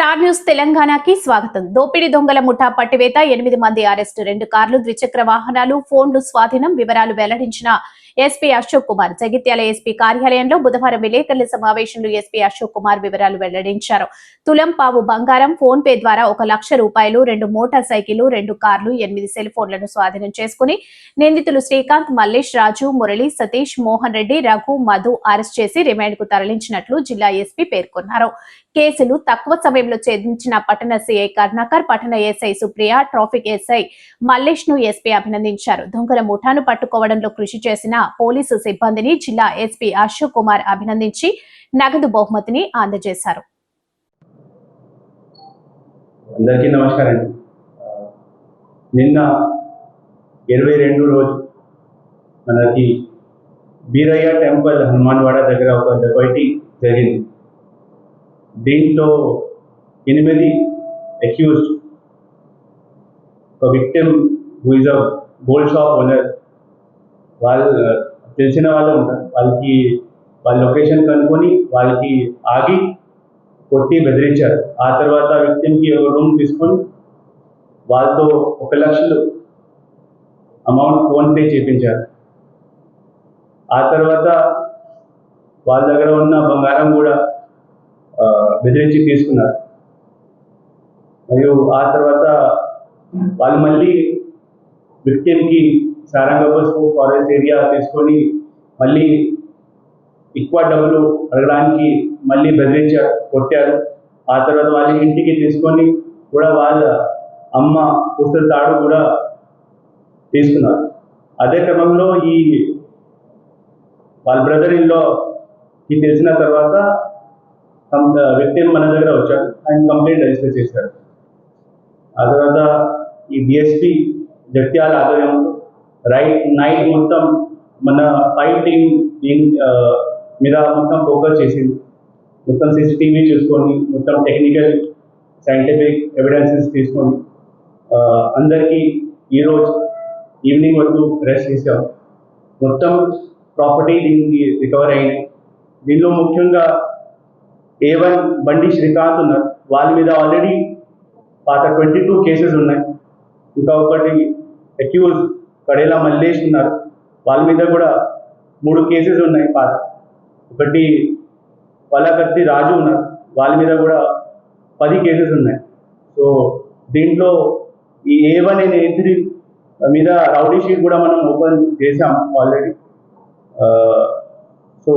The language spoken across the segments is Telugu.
స్టార్ న్యూస్ తెలంగాణకి స్వాగతం. దోపిడీ దొంగల ముఠా పట్టివేత ఎనిమిది మంది అరెస్టు రెండు కార్లు ద్విచక్ర వాహనాలు ఫోన్లు స్వాధీనం వివరాలు వెల్లడించిన ఎస్పీ అశోక్ కుమార్ జగిత్యాల ఎస్పీ కార్యాలయంలో బుధవారం విలేకరుల సమావేశంలో ఎస్పీ అశోక్ కుమార్ వివరాలు వెల్లడించారు. తులం పావు బంగారం ఫోన్ పే ద్వారా ఒక లక్ష రూపాయలు రెండు మోటార్ సైకిల్ రెండు కార్లు ఎనిమిది సెల్ ఫోన్లను స్వాధీనం చేసుకుని నిందితులు శ్రీకాంత్ మల్లేష్ రాజు మురళి సతీష్ మోహన్ రెడ్డి రఘు మధు అరెస్ట్ చేసి రిమాండ్కు తరలించినట్లు జిల్లా ఎస్పీ పేర్కొన్నారు. కేసులు తక్కువ సమయంలో ఛేదించిన పట్టణ సిఐ కర్ణాకర్ పట్టణ ఎస్ఐ సుప్రియ ట్రాఫిక్ ఎస్ఐ మల్లేష్ను ఎస్పీ అభినందించారు. దొంగల ముఠాను పట్టుకోవడంలో కృషి చేసిన పోలీసు సిబ్బందిని జిల్లా ఎస్పీ అశోక్ కుమార్ అభినందించి నగదు బహుమతిని అందజేశారు. అందరికీ నమస్కారం అండి. నిన్న ఇరవై రెండు రోజు మనకి బీరయ్య టెంపుల్ హనుమాన్వాడ దగ్గర ఒక డెబైటీ జరిగింది. దీంట్లో ఎనిమిది అక్యూజ్డ్ ఒక victim who is a gold shop owner వాళ్ళు తెలిసిన వాళ్ళు ఉంటారు. వాళ్ళకి వాళ్ళ లొకేషన్ కనుక్కొని వాళ్ళకి ఆగి కొట్టి బెదిరించారు. ఆ తర్వాత వ్యక్తికి ఒక రూమ్ తీసుకొని వాళ్ళతో ఒక లక్షలు అమౌంట్ ఫోన్పే చేయించారు ఆ తర్వాత వాళ్ళ దగ్గర ఉన్న బంగారం కూడా బెదిరించి తీసుకున్నారు. మరియు ఆ తర్వాత వాళ్ళు మళ్ళీ విక్టిమ్కి సారంగపూర్ ఫారెస్ట్ ఏరియా తీసుకొని మళ్ళీ ఎక్కువ డబ్బులు అడగడానికి మళ్ళీ బెదిరించారు కొట్టారు. ఆ తర్వాత వాళ్ళ ఇంటికి తీసుకొని కూడా వాళ్ళ అమ్మ పుస్తల తాడు కూడా తీసుకున్నారు. అదే క్రమంలో ఈ వాళ్ళ బ్రదర్ ఇన్లోకి తెలిసిన తర్వాత వ్యక్తి మన దగ్గర వచ్చారు. ఆయన కంప్లైంట్ రిజిస్టర్ చేశారు. ఆ తర్వాత ఈ బిఎస్పి జగిత్యాల ఆధ్వర్యంలో రైట్ నైట్ మొత్తం మన ఫైవ్ టీమ్ uh, మీద మొత్తం ఫోకస్ చేసింది మొత్తం సీసీటీవీ చూసుకొని మొత్తం టెక్నికల్ సైంటిఫిక్ ఎవిడెన్సెస్ తీసుకొని uh, అందరికీ ఈరోజు ఈవినింగ్ వరకు రెస్ట్ చేసాం. మొత్తం ప్రాపర్టీ దీనికి రికవర్ అయింది. దీనిలో ముఖ్యంగా ఏ వన్ బండి శ్రీకాంత్ ఉన్నారు. వాళ్ళ మీద ఆల్రెడీ పాత ట్వంటీ టూ కేసెస్ ఉన్నాయి. ఇంకా ఒకటి అక్యూజ్ కడేలా మల్లేష్ ఉన్నారు. వాళ్ళ మీద కూడా మూడు కేసెస్ ఉన్నాయి పాత. ఒకటి వలకత్తి రాజు ఉన్నారు. వాళ్ళ మీద కూడా పది కేసెస్ ఉన్నాయి. సో దీంట్లో ఈ A one and A three మీద రౌడీ షీట్ కూడా మనం ఓపెన్ చేసాం ఆల్రెడీ. సో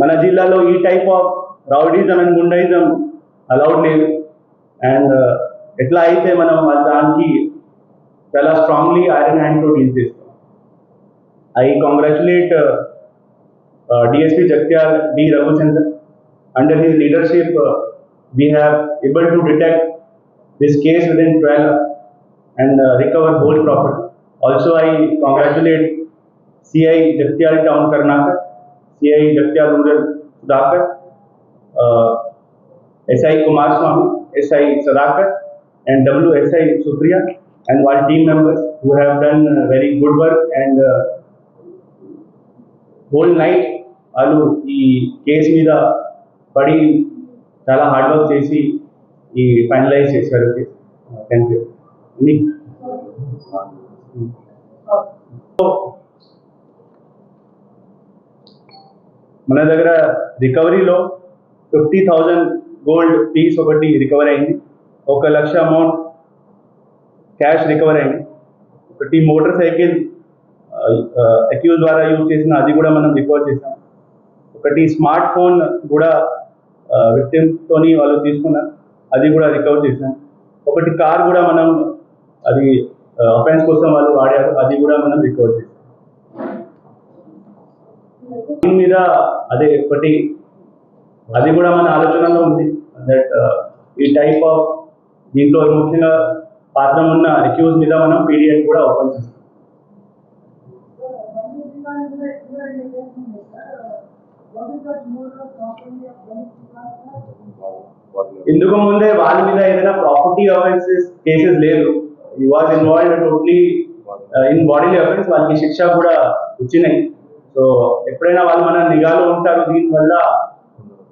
మన జిల్లాలో ఈ type of rowdyism and goondaism allowed లేదు. అండ్ ఎట్లా అయితే మనం దానికి त्याला strongly iron hand to deal I congratulate uh, uh, DSP Jagtyal B Raghuchandran. Under his leadership, uh, we have able to detect this case within 12 and uh, recover whole property. Also, I congratulate CI Jagtyal Town Karnataka, CI Jagtyal Rural Sudhakar, uh, SI Kumar Swami, SI Sadakar, and WSI Supriya. And one team members who have done uh, very good work and uh, whole night వాళ్ళు ఈ కేసు మీద పడి చాలా హార్డ్ వర్క్ చేసి ఈ ఫైనలైజ్ చేశారు థ్యాంక్ యూ మన దగ్గర రికవరీలో ఫిఫ్టీ థౌజండ్ గోల్డ్ పీస్ ఒకటి రికవర్ అయింది. ఒక లక్ష అమౌంట్ క్యాష్ రికవర్ అయింది. ఒకటి మోటార్ సైకిల్ అక్యూజ్ ద్వారా యూజ్ చేసిన అది కూడా మనం రికవర్ చేసాం. ఒకటి స్మార్ట్ ఫోన్ కూడా విక్టిమ్ తోని వాళ్ళు తీసుకున్నారు అది కూడా రికవర్ చేసాం. ఒకటి కార్ కూడా మనం అది అఫెన్స్ కోసం వాళ్ళు వాడారు అది కూడా మనం రికవర్ చేసాం. దీని మీద అదే ఒకటి అది కూడా మన ఆలోచనలో ఉంది. దట్ ఈ టైప్ ఆఫ్ దీంట్లో ముఖ్యంగా పాత్ర ఉన్న రిక్యూస్ మీద మనం పీడిఎఫ్ కూడా ఓపెన్ చేస్తాం. ఇందుకు ముందే వాళ్ళ మీద ఏదైనా ప్రాపర్టీ అఫెన్సెస్ కేసెస్ లేదు. ఈ was involve totally in bodily offence వాళ్ళకి శిక్ష కూడా వచ్చినాయి. సో ఎప్పుడైనా వాళ్ళు మన నిఘాలో ఉంటారు దీనివల్ల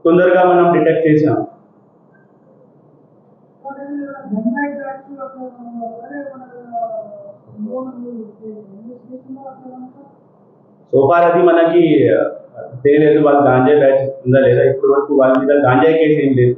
తొందరగా మనం డిటెక్ట్ చేసినాం. సోఫార్ అది మనకి తెలియలేదు వాళ్ళ గాంజా బ్యాచ్ ఉందా లేదా? ఇప్పటి వరకు వాళ్ళ మీద గాంజా కేసు ఏం లేదు.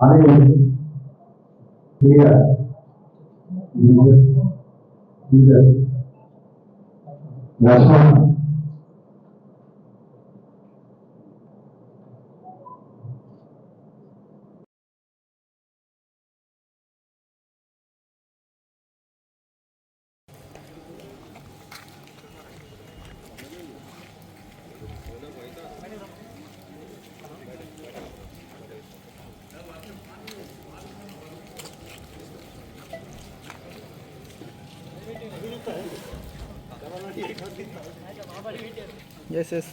Hallelujah. Here. Jesus. Jesus. That's one. Yes yes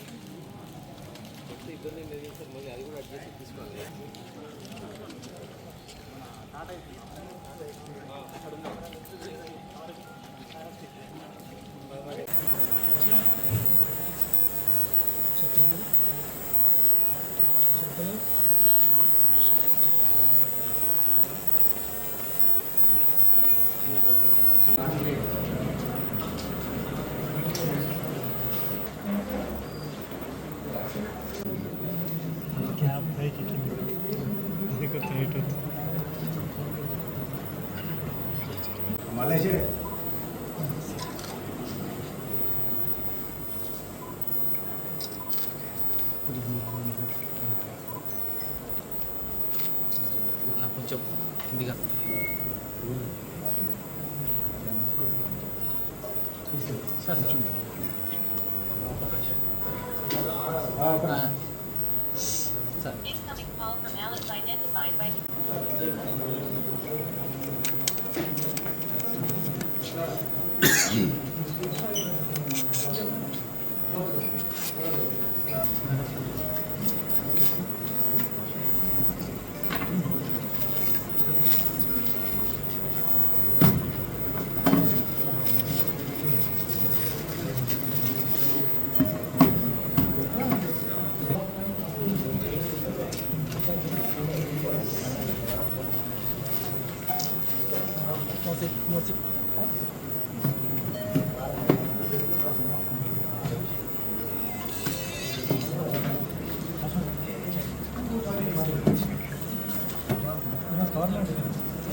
Thank you. 이제 아 먼저 우리가. 음. 아, 그래.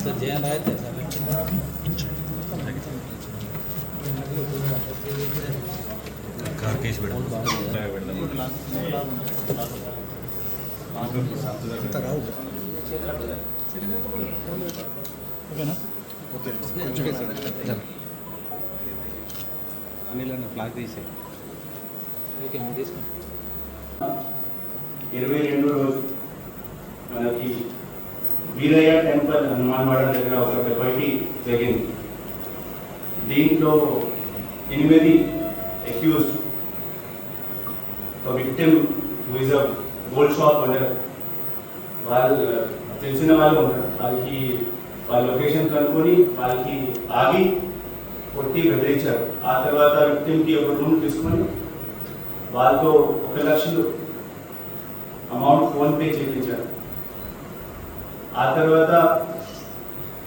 Sir Jayan రాయతే sir flag తీసే ఓకే మీరు తీసుకోండి ఇరవై రెండు రోజు మనకి వీరయ్య టెంపుల్ హనుమాన్వాడ దగ్గర ఒక ఫైటీ జరిగింది. దీంట్లో ఎనిమిది అక్యూజ్ ఒక victim who is a gold shop owner వాళ్ళు తెలిసిన వాళ్ళు ఉంటారు వాళ్ళకి వాళ్ళ లొకేషన్ కనుక్కొని వాళ్ళకి ఆగి కొట్టి బెదిరించారు. ఆ తర్వాత విక్టిమ్కి ఒక రూమ్ తీసుకొని వాళ్ళతో ఒక లక్షలు అమౌంట్ ఫోన్పే చేయించారు. ఆ తర్వాత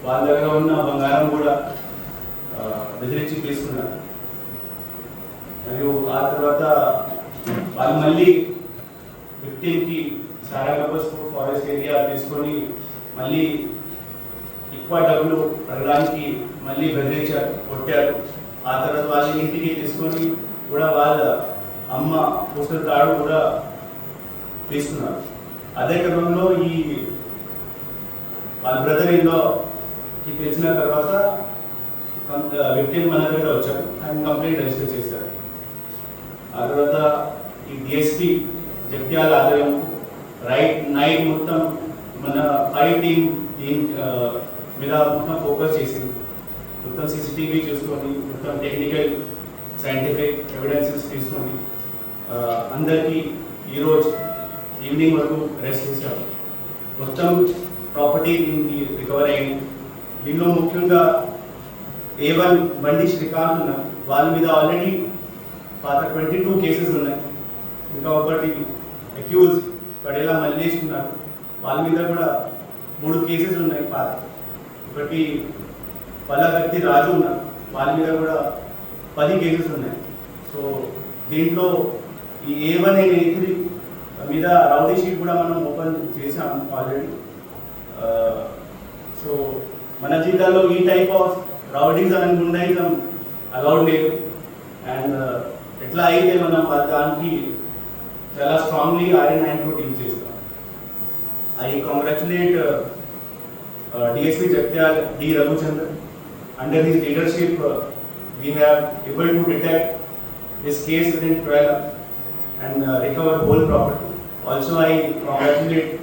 వాళ్ళ దగ్గర ఉన్న బంగారం కూడా బెదిరించి తీసుకున్నారు. మరియు ఆ తర్వాత వాళ్ళు మళ్ళీ విక్టిమ్కి సారాగపస్ ఫారెస్ట్ ఏరియా తీసుకొని మళ్ళీ ఎక్కువ డబ్బులు అడగడానికి మళ్ళీ బెదిరించారు కొట్టారు. ఆ తర్వాత వాళ్ళ ఇంటికి తీసుకొని కూడా వాళ్ళ అమ్మ పోస్టల్ కార్డు కూడా తీసుకున్నారు. అదే క్రమంలో ఈ వాళ్ళ బ్రదర్ ఇన్లోకి తెలిసిన తర్వాత విక్టిమ్ మన దగ్గర వచ్చారు ఆయన కంప్లైంట్ రిజిస్టర్ చేశారు ఆ తర్వాత ఈ డిఎస్పీ జగ్త్యాల ఆలయం రైట్ నైట్ మొత్తం మన ఫైవ్ టీమ్ దీని మీద మొత్తం ఫోకస్ చేసింది. మొత్తం సీసీటీవీ చూసుకొని మొత్తం టెక్నికల్ సైంటిఫిక్ ఎవిడెన్సెస్ తీసుకొని అందరికీ ఈరోజు ఈవినింగ్ వరకు రెస్ట్ ఇచ్చారు మొత్తం ప్రాపర్టీ దీనికి రికవర్ అయింది. దీనిలో ముఖ్యంగా ఏ వన్ బండి శ్రీకాంత్ ఉన్నారు వాళ్ళ మీద ఆల్రెడీ పాత ట్వంటీ టూ కేసెస్ ఉన్నాయి. ఇంకా ఒకటి అక్యూజ్ పడేలా మల్లేష్ ఉన్నారు. వాళ్ళ మీద కూడా మూడు కేసెస్ ఉన్నాయి పాత. ఒకటి వ్యక్తి రాజు ఉన్నారు వాళ్ళ మీద కూడా పది కేసెస్ ఉన్నాయి. సో దీంట్లో ఈ A one and A three మీద రౌడీ షీట్ కూడా మనం ఓపెన్ చేసాం ఆల్రెడీ సో మన జిల్లాలో ఈ type of rowdies and goondaism allowed లేదు. అండ్ ఎట్లా అయితే మనం దానికి చాలా స్ట్రాంగ్లీ ఐరన్ హ్యాండ్ డీల్ చేస్తాం. I congratulate DSP Jagtyal D. Raghujandran. Under his leadership, we have able to detect this case within 12 hours and recover whole property. Also, I congratulate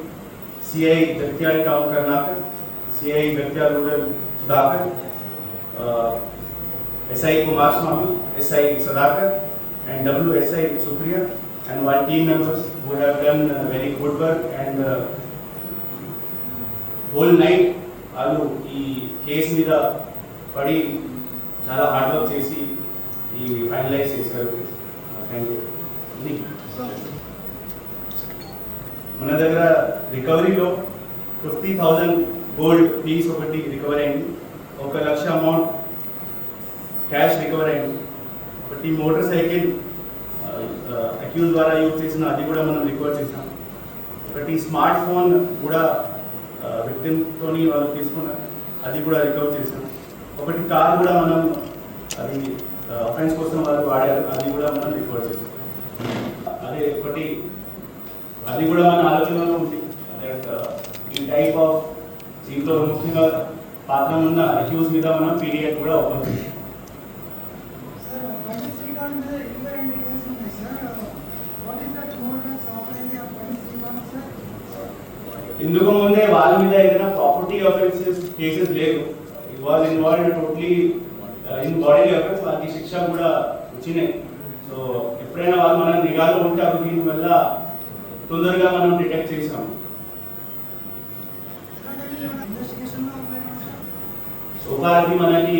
CI Jagtyal Town Karnataka, CI Jagtyal Rural Sudhakar, uh, SI Kumar Swami, SI Sadakar, and WSI Supriya, and one team members who have done uh, very good work and uh, whole night వాళ్ళు ఈ కేసు మీద పడి చాలా హార్డ్ వర్క్ చేసి ఈ ఫైనలైజ్ చేశారు. థ్యాంక్ యూ మన దగ్గర రికవరీలో ఫిఫ్టీ థౌజండ్ గోల్డ్ పీస్ ఒకటి రికవర్ అయింది. ఒక లక్ష అమౌంట్ క్యాష్ రికవర్ అయింది. ఒకటి మోటార్ సైకిల్ అక్యూజ్ ద్వారా యూజ్ చేసిన అది కూడా మనం రికవర్ చేసాం ఒకటి స్మార్ట్ ఫోన్ కూడా విక్టిమ్తో వాళ్ళు తీసుకున్నారు అది కూడా రికవర్ చేసాం ఒకటి కార్ కూడా మనం అది అఫెన్స్ కోసం వాళ్ళు వాడారు అది కూడా మనం రికవర్ చేసాం అదే ఒకటి అది కూడా మన ఆలోచనలో ఉంది. ఈ టైప్ ఆఫ్ దీంట్లో ముఖ్యంగా పాత్ర ఉన్న అక్యూజ్ మీద మనం పీడిఎఫ్ కూడా ఓపెన్ చేసాం Sir, Bani Srikanth మీద ఇరవై రెండు కేసులు ఉన్నాయి sir what is that models operating of Bani Srikanth sir ఇందుకు ముందే వాళ్ళ మీద ఏదైనా property offences cases it was involved totally in body offence వాళ్ళకి శిక్ష కూడా వచ్చినాయి. సో ఎప్పుడైనా వాళ్ళు మన నిఘాలో ఉంటే అవి దీనివల్ల తొందరగా మనం డిటెక్ట్ చేసాం ఇన్వెస్టిగేషన్లో ఉన్నాయి సార్ సో ఫార్ అది మనకి